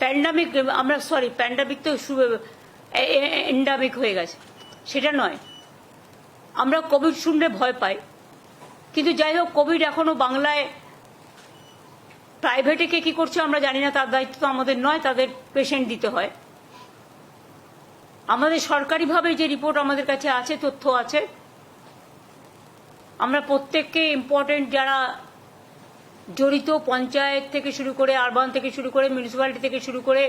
Pandemic আমরা sorry pandemic তো শুরু এন্ডামিক হয়ে গেছে। সেটা নয়। আমরা কোভিড শুনলে ভয় পাই। কিন্তু যাই হোক কোভিড এখনও বাংলায় প্রাইভেটে কে কি করছে আমরা জানি না, তার দায়িত্ব তো আমাদের নয়, তাদের পেশেন্ট দিতে হয়। আমাদের সরকারিভাবে যে রিপোর্ট আমাদের কাছে আছে, তথ্য আছে। আমরা প্রত্যেককে ইম্পর্টেন্ট যারা জড়িত পঞ্চায়েত থেকে শুরু করে আরবান থেকে শুরু করে মিউনিসিপ্যালিটি থেকে শুরু করে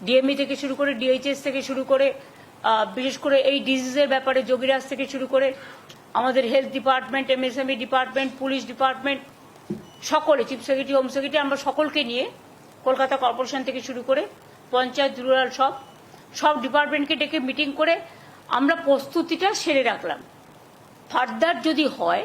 ডিএমই থেকে শুরু করে ডিএইচএস থেকে শুরু করে বিশেষ করে এই ডিজিজের ব্যাপারে যোগীরাজ থেকে শুরু করে আমাদের health department MSME department police department সকলে চিফ সেক্রেটারি হোম সেক্রেটারি আমরা সকলকে নিয়ে কলকাতা কর্পোরেশন থেকে শুরু করে পঞ্চায়েত রুরাল সব সব ডিপার্টমেন্টকে ডেকে মিটিং করে আমরা প্রস্তুতিটা সেরে রাখলাম। ফার্দার যদি হয়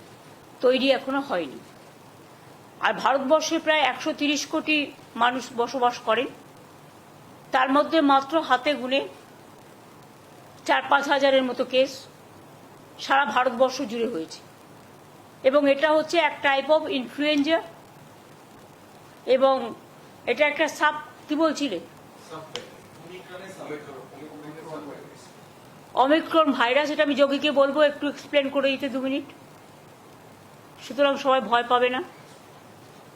তৈরি এখনও হয়নি। আর ভারতবর্ষে প্রায় একশো তিরিশ কোটি মানুষ বসবাস করেন তার মধ্যে মাত্র হাতে গুনে চার পাঁচ হাজারের মতো কেস সারা ভারতবর্ষ জুড়ে হয়েছে। এবং এটা হচ্ছে এক টাইপ অফ ইনফ্লুয়েঞ্জা এবং এটা একটা সাব কি বলছিলে? অমিক্রন ভাইরাস এটা আমি যোগীকে বলব, একটু এক্সপ্লেন করে দিতে দু মিনিট সুতরাং সবাই ভয় পাবে না।